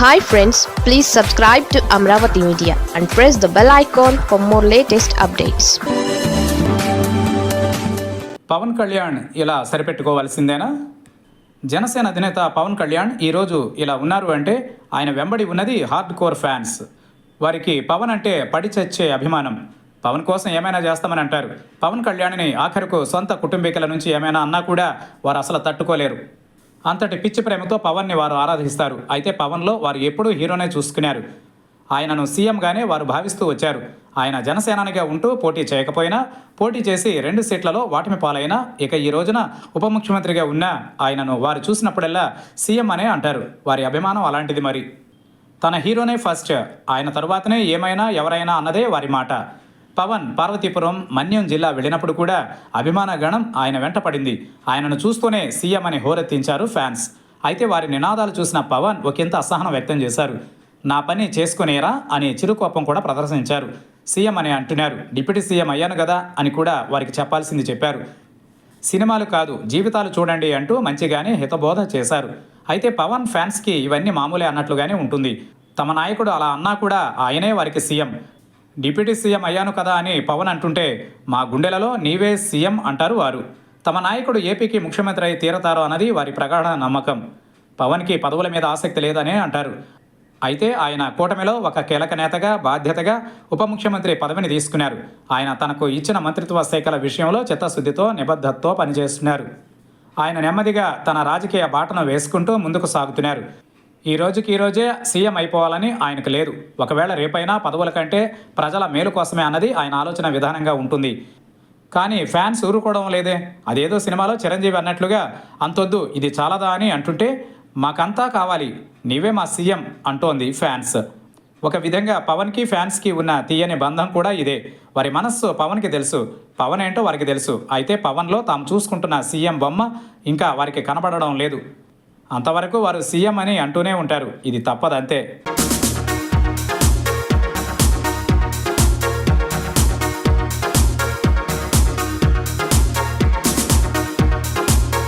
Hi friends please subscribe to Amaravati media and press the bell icon for more latest updates Pawan Kalyan ఇలా సరిపెట్టుకోవాల్సిందేనా? జనసేన అధినేత పవన్ కళ్యాణ్ ఈరోజు ఇలా ఉన్నారు అంటే ఆయన వెంబడి ఉన్నది హార్డ్ కోర్ ఫ్యాన్స్ వారికి పవన్ అంటే పడి చచ్చే అభిమానం. పవన్ కోసం ఏమైనా చేస్తామని అంటారు. పవన్ కళ్యాణ్ని ఆఖరుకు సొంత కుటుంబీకుల నుంచి ఏమైనా అన్నా కూడా వారు అసలు తట్టుకోలేరు. అంతటి పిచ్చి ప్రేమతో పవన్ని వారు ఆరాధిస్తారు. అయితే పవన్లో వారు ఎప్పుడూ హీరోనే చూసుకున్నారు. ఆయనను సీఎంగానే వారు భావిస్తూ వచ్చారు. ఆయన జనసేనానిగా ఉంటూ పోటీ చేయకపోయినా పోటీ చేసి రెండు సీట్లలో వాటిమి పాలైనా ఇక ఈ రోజున ఉప ముఖ్యమంత్రిగా ఉన్న ఆయనను వారు చూసినప్పుడల్లా సీఎం అనే అంటారు. వారి అభిమానం అలాంటిది మరి. తన హీరోనే ఫస్ట్ ఆయన తరువాతనే ఏమైనా ఎవరైనా అన్నదే వారి మాట. పవన్ పార్వతీపురం మన్యం జిల్లా వెళ్ళినప్పుడు కూడా అభిమాన గణం ఆయన వెంట పడింది. ఆయనను చూస్తూనే సీఎం అని హోరెత్తించారు ఫ్యాన్స్. అయితే వారి నినాదాలు చూసిన పవన్ ఒకంత అసహనం వ్యక్తం చేశారు. నా పని చేసుకునేరా అనే చిరుకోపం కూడా ప్రదర్శించారు. సీఎం అని అంటున్నారు. డిప్యూటీ సీఎం అయ్యాను కదా అని కూడా వారికి చెప్పాల్సింది చెప్పారు. సినిమాలు కాదు జీవితాలు చూడండి అంటూ మంచిగానే హితబోధ చేశారు. అయితే పవన్ ఫ్యాన్స్కి ఇవన్నీ మామూలే అన్నట్లుగానే ఉంటుంది. తమ నాయకుడు అలా అన్నా కూడా ఆయనే వారికి సీఎం. డిప్యూటీ సీఎం అయ్యాను కదా అని పవన్ అంటుంటే మా గుండెలలో నీవే సీఎం అంటారు వారు. తమ నాయకుడు ఏపీకి ముఖ్యమంత్రి అయి తీరతారు అన్నది వారి ప్రగాఢ నమ్మకం. పవన్కి పదవుల మీద ఆసక్తి లేదనే అంటారు. అయితే ఆయన కూటమిలో ఒక కీలక నేతగా బాధ్యతగా ఉప ముఖ్యమంత్రి పదవిని తీసుకున్నారు. ఆయన తనకు ఇచ్చిన మంత్రిత్వ శాఖల విషయంలో చిత్తశుద్ధితో నిబద్ధతతో పనిచేస్తున్నారు. ఆయన నెమ్మదిగా తన రాజకీయ బాటను వేసుకుంటూ ముందుకు సాగుతున్నారు. ఈ రోజుకి ఈ రోజే సీఎం అయిపోవాలని ఆయనకు లేదు. ఒకవేళ రేపైనా పదవుల కంటే ప్రజల మేలు కోసమే అన్నది ఆయన ఆలోచన విధానంగా ఉంటుంది. కానీ ఫ్యాన్స్ ఊరుకోవడం లేదే. అదేదో సినిమాలో చిరంజీవి అన్నట్లుగా అంతొద్దు ఇది చాలదా అని అంటుంటే మాకంతా కావాలి. నీవే మా సీఎం అంటోంది ఫ్యాన్స్. ఒక విధంగా పవన్కి ఫ్యాన్స్కి ఉన్న తీయని బంధం కూడా ఇదే. వారి మనస్సు పవన్కి తెలుసు. పవన్ ఏంటో వారికి తెలుసు. అయితే పవన్లో తాము చూసుకుంటున్న సీఎం బొమ్మ ఇంకా వారికి కనబడడం లేదు. అంతవరకు వారు సీఎం అని అంటూనే ఉంటారు. ఇది తప్పదంతే.